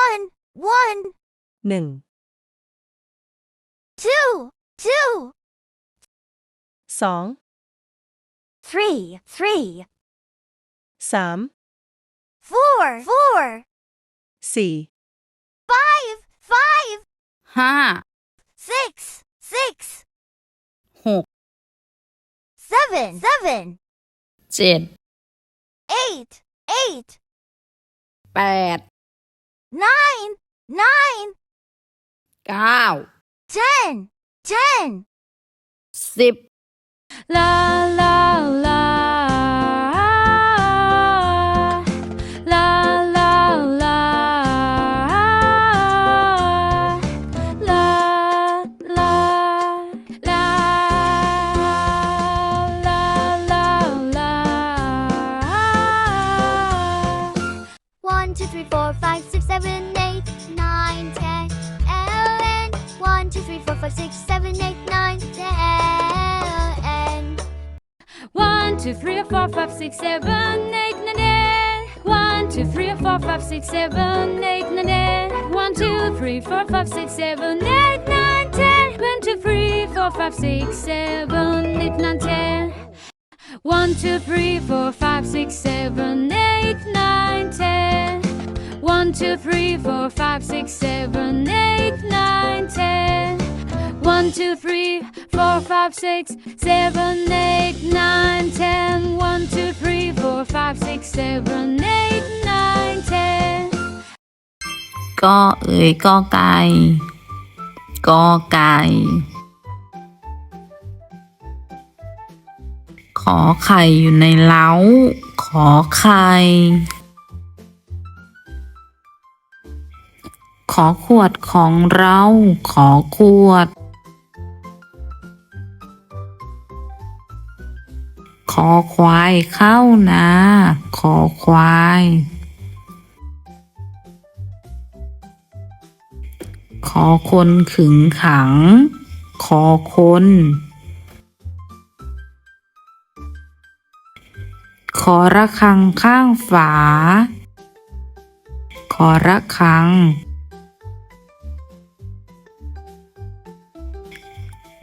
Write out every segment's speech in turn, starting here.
one, one, หนึ่ง two, two, สอง three, three, สาม four, four, สี่ five, five, ห้า six, six, หก seven, seven, เจ็ด eight, eight, แปด nine, nine, เก้า ten, ten. สิบ La la six, seven, eight, nine, ten. One, two, three, four, five, six, seven, eight, nine, ten. One, two, three, four, five, six, seven, eight, nine, ten. One, two, three, four, five, six, seven, eight, nine, ten. One, two, three, four, five, six, seven, eight, nine, ten. One, two, three, four, five, six, seven, eight, nine, ten. One, two, three, four, five, six, seven, eight, nine, ten. One, two, three, four, five, six, seven, eight, nine, ten. ก็เอ่ยก็ไก่ก็ไก่ขอไข่อยู่ในเล้า ขอไข่ขอขวดของเรา ขอขวด ขอควายเข้านา ขอควาย ขอคนขึงขัง ขอคน ขอระฆังข้างฝา ขอระฆัง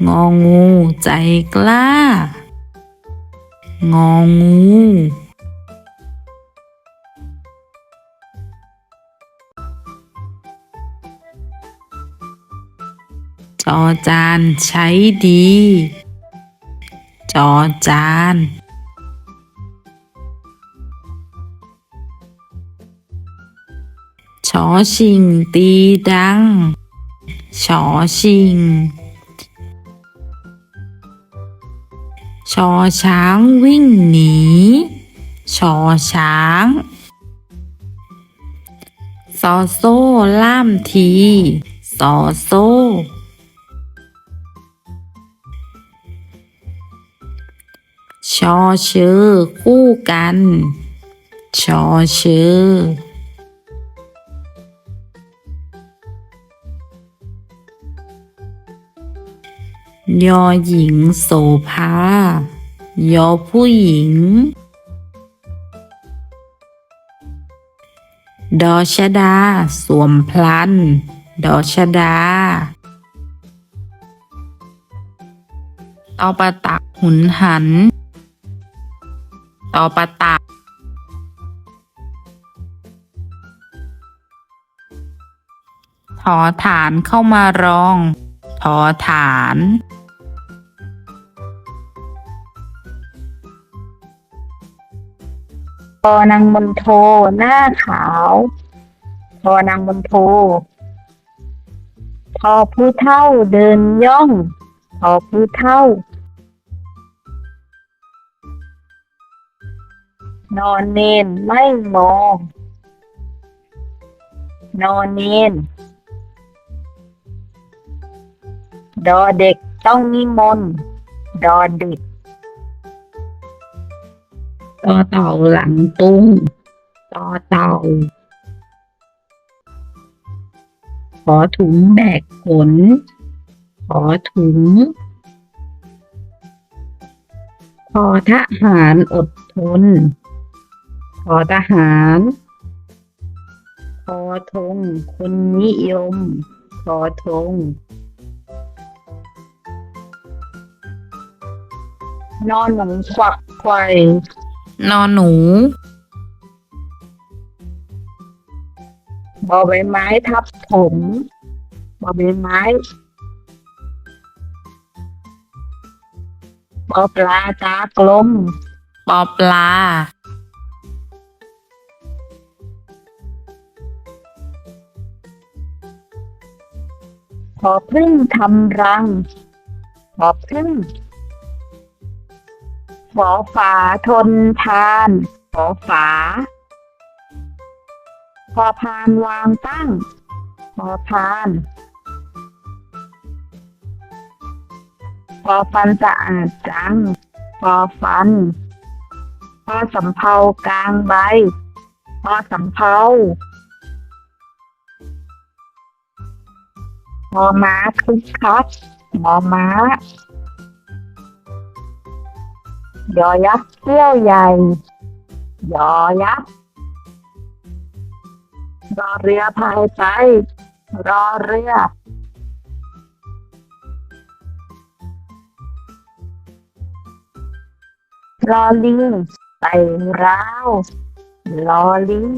งองูใจกล้า งองู จอจานใช้ดี จอจานชอชิงตีดังชอชิง ชอช้างวิ่งหนีชอช้างซอโซ่ล่ามทีซอโซ่ชอเชอคู่กัน ชอเชอ ยอหญิงโสภายอผู้หญิง ดอชดา สวมพลัน ดอชดาตอปะตักหุนหันตอปะตักถอฐานเข้ามารอง ถอฐาน พอนางมนโท หน้าขาวพอนางมนโทพอผู้เท่าเดินย่องพอผู้เท่า นอนเนนไม่มอง นอนเนนดอเด็กต้องนิมนต์ดอเด็ก ต่อเต่าหลังตุ้งต่อเต่า ขอถุงแบกขน ขอถุงพอทหารอดทนพอทหารพอทงคนนิยมทอทงนอนหนูควักไข่ นอนหนูบอใบไม้ทับถมบอใบไม้บอปลาตากลมปอปลาพอพึ่งทำรังพอพึ่ง ฝอฝาทนทานฝอฝา พอพานวางตั้งพอพานพอฟันสะอาดจังพอฟันพอสำเภากลางใบพอสำเภามอม้าคึกคักมอม้า ยอยักษ์เที่ยวใหญ่ ยอยักษ์รอเรือพายไป รอเรือ รอลิงไต่ราวรอลิง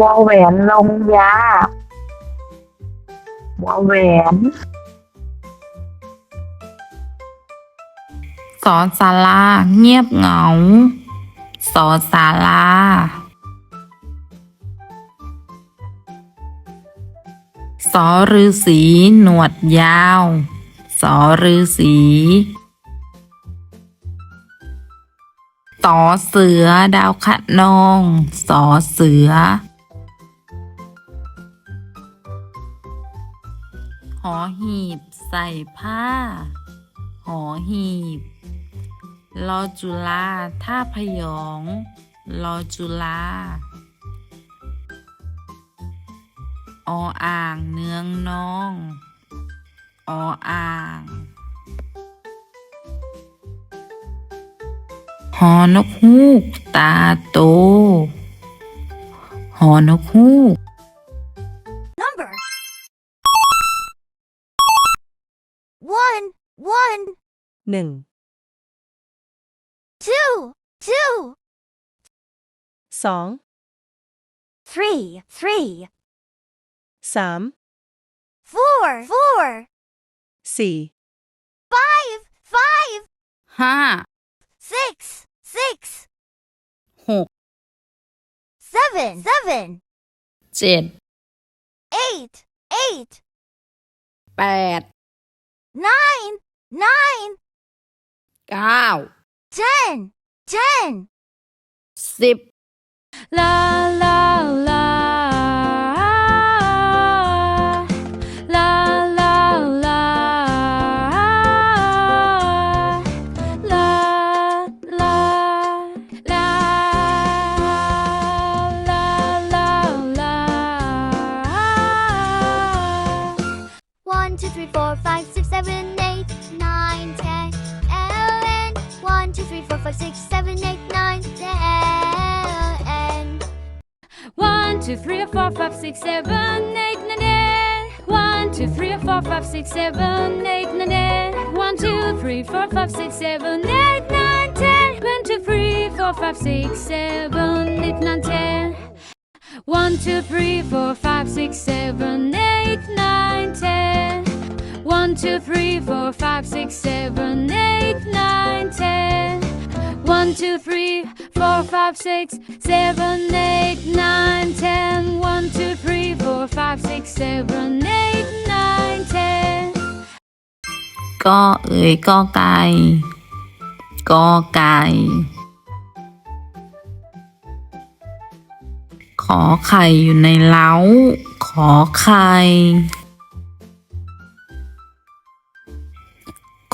วอแหวนลงยา วแหวนสอสาราเงียบเหงา สอสาราสอฤาษีหนวดยาว สอฤาษีสอเสือดาวคะนอง สอเสือ หอหีบใส่ผ้า หอหีบลอจุลาท่าพยองลอจุลาออ่างเนืองนอง ออ่าง หอนกฮูกตาโต หอนกฮูก หนึ่ง two, two, สอง three, three, สาม four, four, สี่ five, five, ห้า six, six, หก seven, seven, เจ็ด eight, eight, แปด nine, nine, เก้า ten, ten. สิบ La la la La five, six, seven, eight, nine, ten. One, two, three, four, five, six, seven, eight, nine, ten. One, two, three, four, five, six, seven, eight, nine, ten. One, two, three, four, five, six, seven, eight, nine, ten. One, two, three, four, five, six, seven, eight, nine, ten. One, two, three, four, five, six, seven, eight, nine, ten. One, two, three, four, five, six, seven, eight, nine, ten. One, two, three, four, five, six, seven, eight, nine, ten. ก็เอ๋ยก็ไก่ก็ไก่ขอไข่อยู่ในเล้า ขอไข่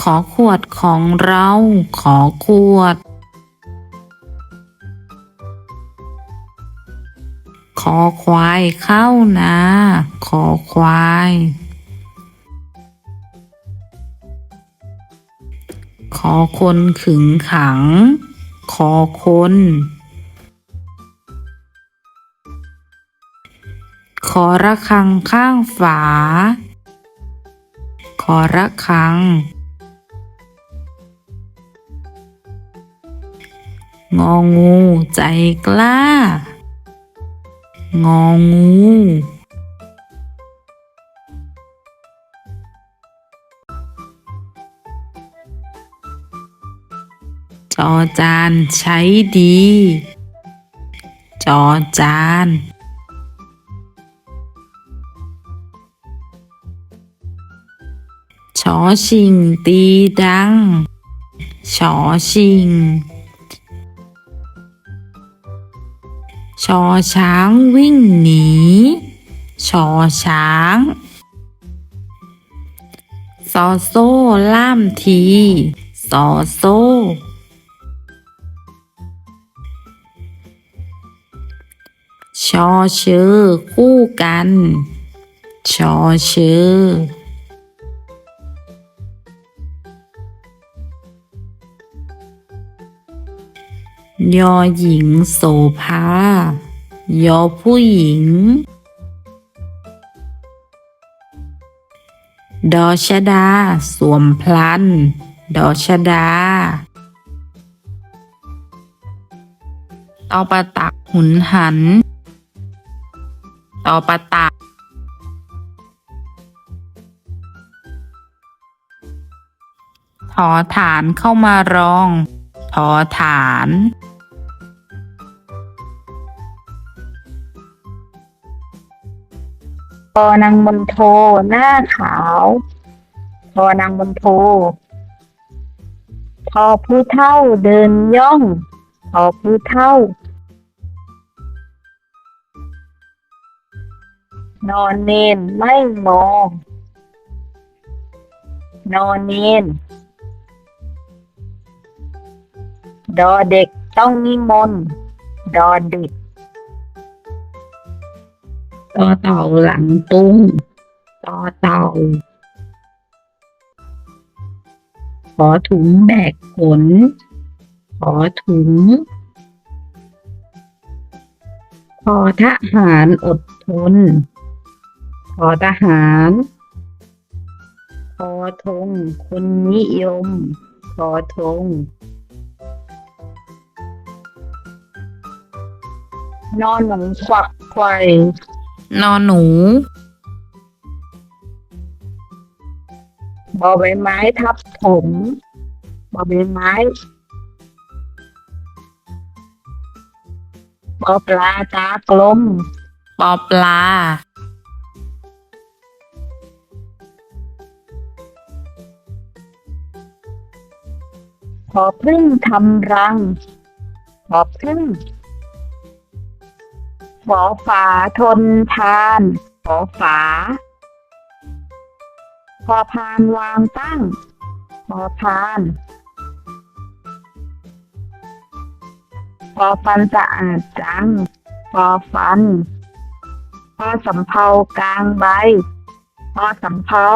ขอขวดของเรา ขอขวด ขอควายเข้านา ขอควาย ขอคนขึงขัง ขอคน ขอระฆังข้างฝา ขอระฆังงองูใจกล้า งองูจอจานใช้ดี จอจานชอชิงตีดังชอชิง ชอช้างวิ่งหนี ชอช้างซอโซ่ล่ามทีซอโซ่ชอเชอคู่กัน ชอเชอ ยอหญิงโสภายอผู้หญิง ดอชดา สวมพลัน ดอชดาตอปะตักหุนหันตอปะตักถอฐานเข้ามารอง ถอฐาน พอนางมนโท หน้าขาวพอนางมนโทพอผู้เท่าเดินย่องพอผู้เท่า นอนเนนไม่มอง นอนเนนดอเด็กต้องนิมนต์ดอเด็ก ต่อเต่าหลังตุ้งต่อเต่าขอถุงแบกขนขอถุงพอทหารอดทนพอทหารพอทงคนนิยมพอทงนอนหนุนควักไขว่ นอหนูบอใบไม้ทับถมบอใบไม้บอปลาตากลมปอปลาพอพึ่งทำรังพอพึ่ง ฝอฝาทนทานฝอฝา พอพานวางตั้งพอพานพอฟันสะอาดจังพอฟันพอสำเภากลางใบพอสำเภา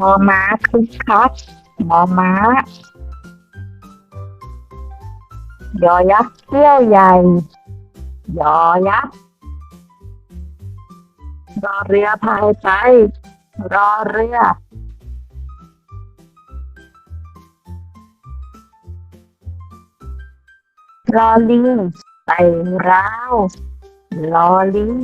มอม้าคึกคักมอม้า ยอยักษ์เที่ยวใหญ่ ยอยักษ์รอเรือพายไป รอเรือ รอลิงใส่ร้าวรอลิง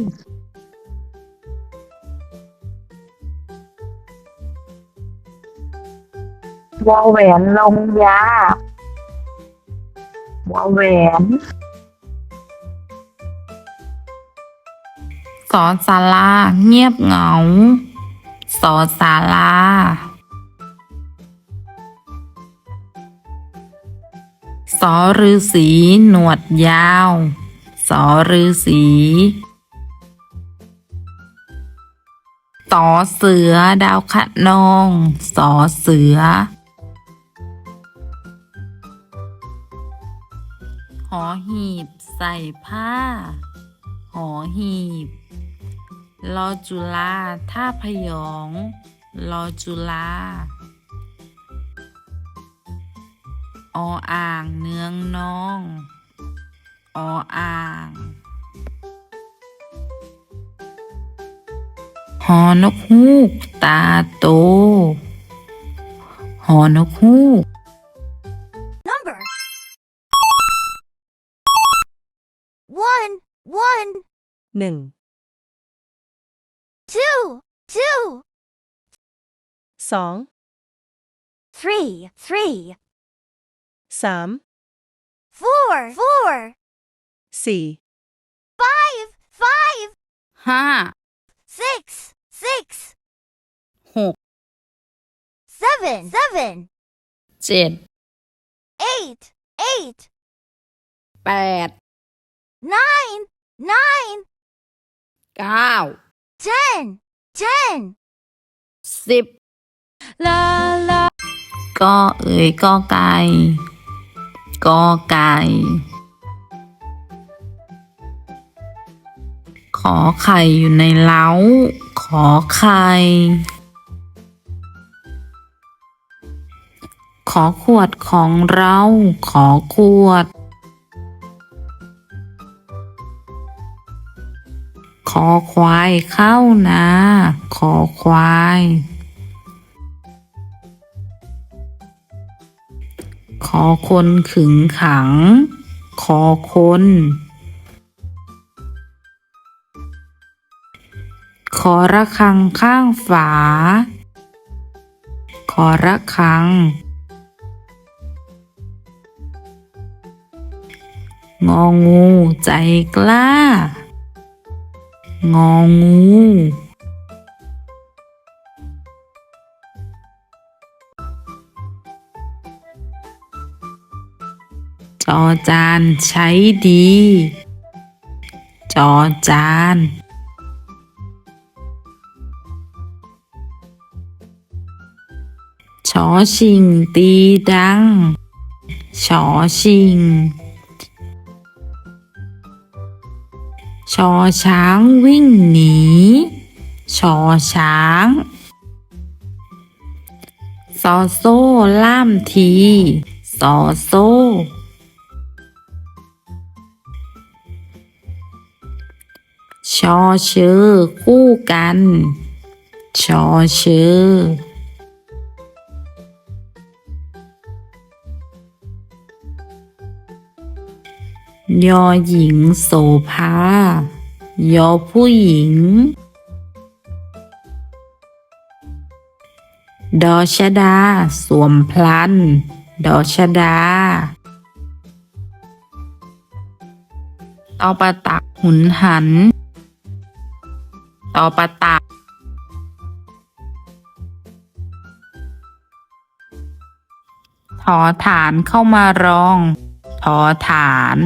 วอแหวนลงยา วอแหวนสอสาราเงียบเหงา สอสาราสอฤาษีหนวดยาว สอฤาษีสอเสือดาวคะนอง สอเสือ หอหีบใส่ผ้า หอหีบลอจุลาท่าพยองลลอจุลาออ่างเนืองน้อง ออ่าง หอนกฮูกตาโต หอนกฮูก หนึ่ง two, two, สอง three, three, สาม four, four, สี่ five, five, ห้า six, six, หก seven, seven, เจ็ด eight, eight, แปด nine, nine, เก้า ten, ten, สิบ La la ก็เอ่ยก็ไก่ก็ไก่ขอไข่อยู่ในเล้า ขอไข่ขอขวดของเรา ขอขวด ขอควายเข้านา ขอควาย ขอคนขึงขัง ขอคน ขอระฆังข้างฝา ขอระฆังงองูใจกล้า งองูจอจานใช้ดี จอจานชอชิงตีดังชอชิง ชอช้างวิ่งหนีชอช้างซอโซ่ล่ามทีซอโซ่ชอเชอคู่กัน ชอเชอ ยอหญิงโสภายอผู้หญิง ดอชดา สวมพลัน ดอชดาตอปะตักหุนหันตอปะตักถอฐานเข้ามารอง ถอฐาน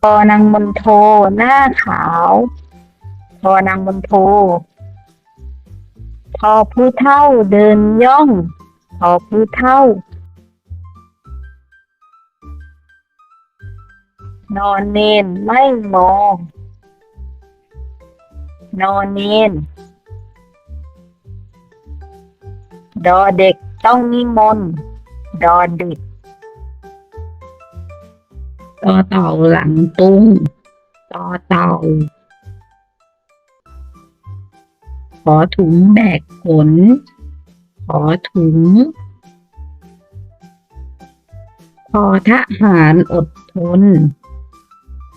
พอนางมนโท หน้าขาวพอนางมนโทพอผู้เท่าเดินย่องพอผู้เท่า นอนเนนไม่งอง นอนเนนดอเด็กต้องนิมนต์ดอเด็ก ต่อเต่าหลังตุงต่อเต่า ขอถุงแบกขน ขอถุงพอทหารอดทน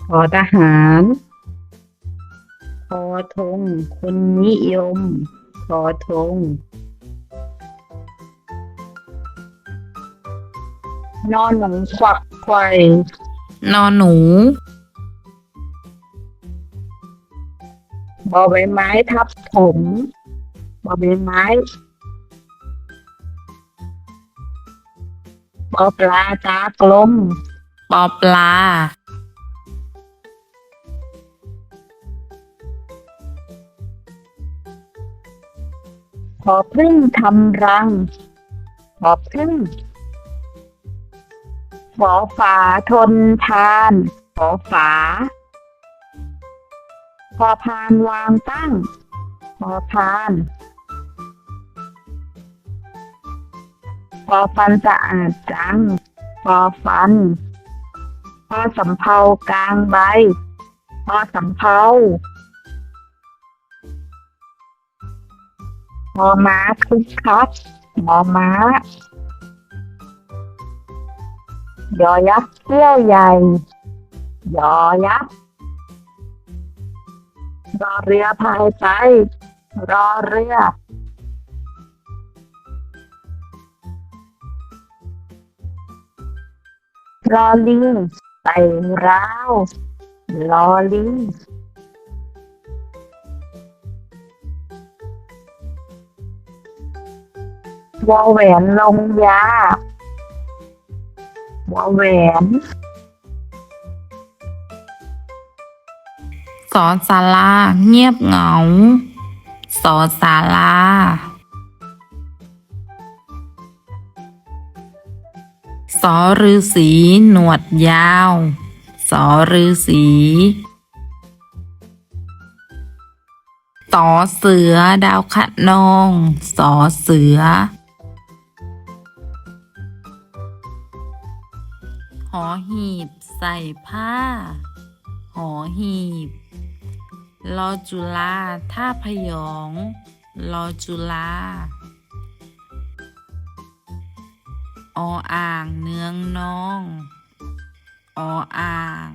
พอทหารพอทงคนนิยมพอทงนอนหนูควักไขว่ นอนหนูบอใบไม้ทับถมบอใบไม้บอปลาตากลมปอปลาพอพึ่งทำรังพอพึ่ง ฝอฝาทนทานฝอฝา พอพานวางตั้งพอพานพอฟันสะอาดจังพอฟันพอสำเภากลางใบพอสำเภาพอม้าคึกคักหมอม้า ยอยักษ์เกี้ยวใหญ่ ยอยักษ์รอเรือพายไป รอเรือ รอลิงไต่ราวรอลิงวอแหวนลงยา วแหวนสอสาราเงียบเหงา สอสาราสอฤาษีหนวดยาว สอฤาษีต่อเสือดาวคะนอง สอเสือ หอหีบใส่ผ้า หอหีบลอจุลาท่าพยองลอจุลาออ่างเนืองน้อง ออ่าง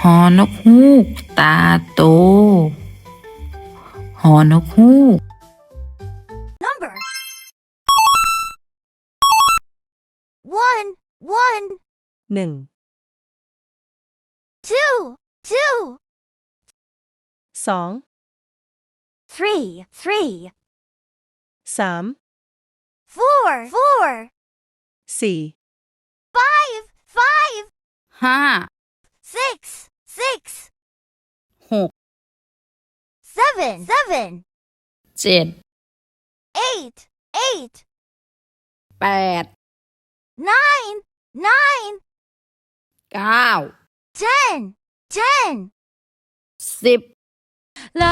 หอนกฮูกตาโต หอนกฮูก one, หนึ่ง two, two, สอง three, three, สาม four, four, สี่ five, five, ห้า six, six, หก seven, seven, เจ็ด eight, eight, แปด nine, nine, เก้า ten, ten. สิบ Love